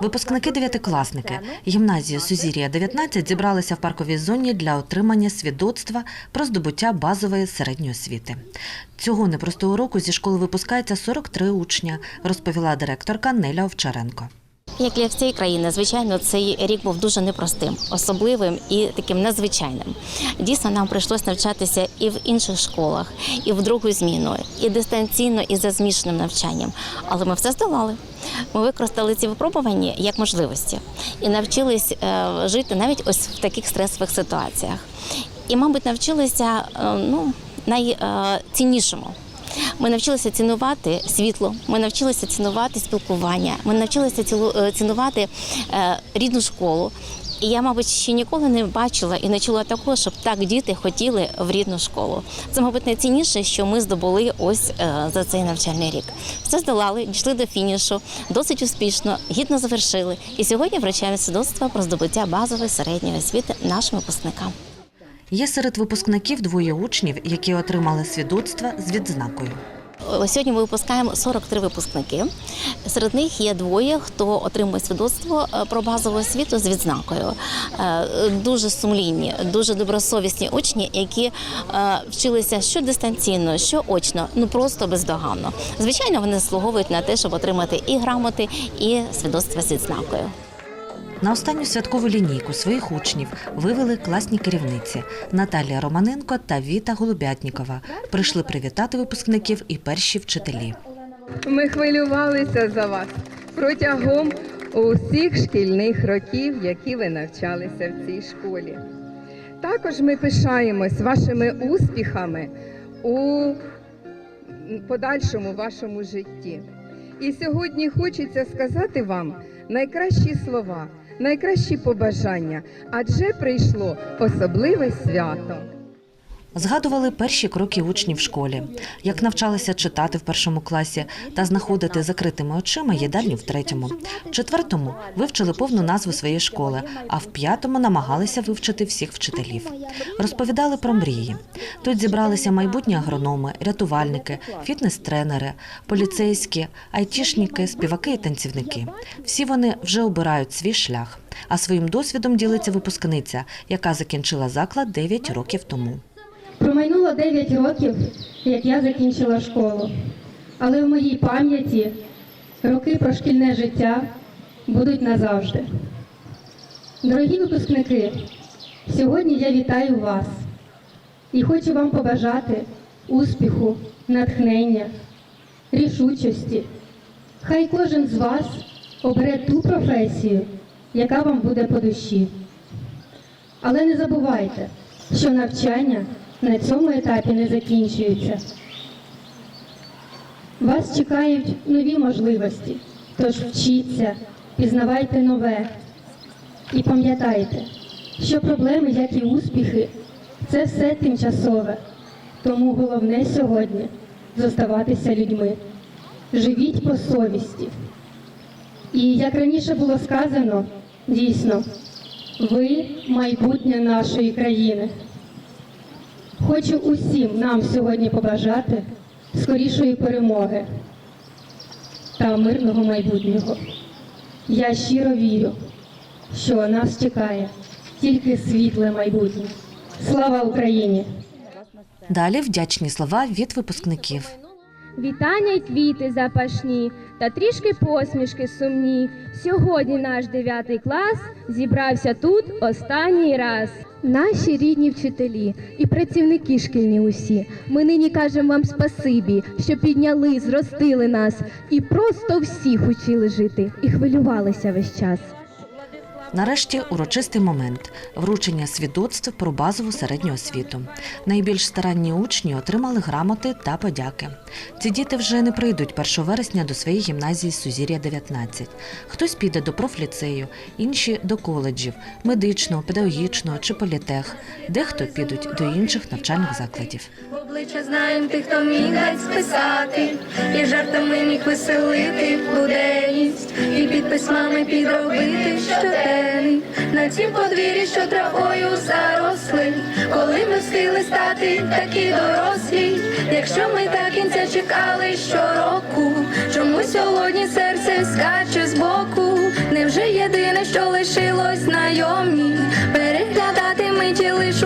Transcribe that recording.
Випускники дев'ятикласники гімназії Сузір'я 19 зібралися в парковій зоні для отримання свідоцтва про здобуття базової середньої освіти. Цього непростого року зі школи випускається 43 учня, розповіла директорка Неля Овчаренко. Як для всієї країни, звичайно, цей рік був дуже непростим, особливим і таким надзвичайним. Дійсно, нам прийшлося навчатися і в інших школах, і в другу зміну, і дистанційно, і за змішаним навчанням. Але ми все здолали. Ми використали ці випробування як можливості і навчились е, жити навіть ось в таких стресових ситуаціях. І, мабуть, навчилися е, ну, найціннішому. Ми навчилися цінувати світло, ми навчилися цінувати спілкування, ми навчилися е, цінувати е, рідну школу. І я, мабуть, ще ніколи не бачила і не чула такого, щоб так діти хотіли в рідну школу. Це, мабуть, найцінніше, що ми здобули ось е, за цей навчальний рік. Все здолали, дійшли до фінішу, досить успішно, гідно завершили. І сьогодні вручаємо свідоцтво про здобуття базової середньої освіти нашим випускникам. Є серед випускників двоє учнів, які отримали свідоцтва з відзнакою. Ось Сьогодні ми випускаємо 43 випускники. Серед них є двоє, хто отримує свідоцтво е, про базову освіту з відзнакою. Е, Дуже сумлінні, дуже добросовісні учні, які е, вчилися що дистанційно, що очно, ну просто бездоганно. Звичайно, вони заслуговують на те, щоб отримати і грамоти, і свідоцтва з відзнакою. На останню святкову лінійку своїх учнів вивели класні керівниці Наталія Романенко та Віта Голубятнікова. Прийшли привітати випускників і перші вчителі. Ми хвилювалися за вас протягом усіх шкільних років, які ви навчалися в цій школі. Також ми пишаємось вашими успіхами у подальшому вашому житті. І сьогодні хочеться сказати вам найкращі слова, найкращі побажання, адже прийшло особливе свято. Згадували перші кроки учнів в школі, як навчалися читати в першому класі та знаходити закритими очима їдальню в третьому. В четвертому вивчили повну назву своєї школи, а в п'ятому намагалися вивчити всіх вчителів. Розповідали про мрії. Тут зібралися майбутні агрономи, рятувальники, фітнес-тренери, поліцейські, айтішники, співаки і танцівники. Всі вони вже обирають свій шлях. А своїм досвідом ділиться випускниця, яка закінчила заклад 9 років тому. Промайнуло 9 років, як я закінчила школу. Але в моїй пам'яті роки про шкільне життя будуть назавжди. Дорогі випускники, сьогодні я вітаю вас і хочу вам побажати успіху, натхнення, рішучості. Хай кожен з вас обере ту професію, яка вам буде по душі. Але не забувайте, що навчання на цьому етапі не закінчується. Вас чекають нові можливості, тож вчіться, пізнавайте нове і пам'ятайте, що проблеми, як і успіхи, це все тимчасове. Тому головне сьогодні зоставатися людьми. Живіть по совісті. І як раніше було сказано, дійсно, ви майбутнє нашої країни. Хочу усім нам сьогодні побажати скорішої перемоги та мирного майбутнього. Я щиро вірю, що нас чекає тільки світле майбутнє. Слава Україні! Далі вдячні слова від випускників. Вітання й квіти запашні та трішки посмішки сумні. Сьогодні наш дев'ятий клас зібрався тут останній раз. Наші рідні вчителі і працівники шкільні усі. Ми нині кажемо вам спасибі, що підняли, зростили нас і просто всіх учили жити і хвилювалися весь час. Нарешті урочистий момент вручення свідоцтв про базову середню освіту. Найбільш старанні учні отримали грамоти та подяки. Ці діти вже не прийдуть 1 вересня до своєї гімназії Сузір'я 19. Хтось піде до профліцею, інші до коледжів, медичного, педагогічного чи політех. Дехто підуть до інших навчальних закладів. Обличчя знаєм тих, хто міг гать списати, і жартами міг веселити буденність, і під письмами підробити щоденник на тім подвір'ї, що травою заросли, коли ми встигли стати такі дорослі, якщо ми так кінця чекали щороку, чому сьогодні серце скаче збоку, що лишилось знайомі. Переглядати ми ті лиш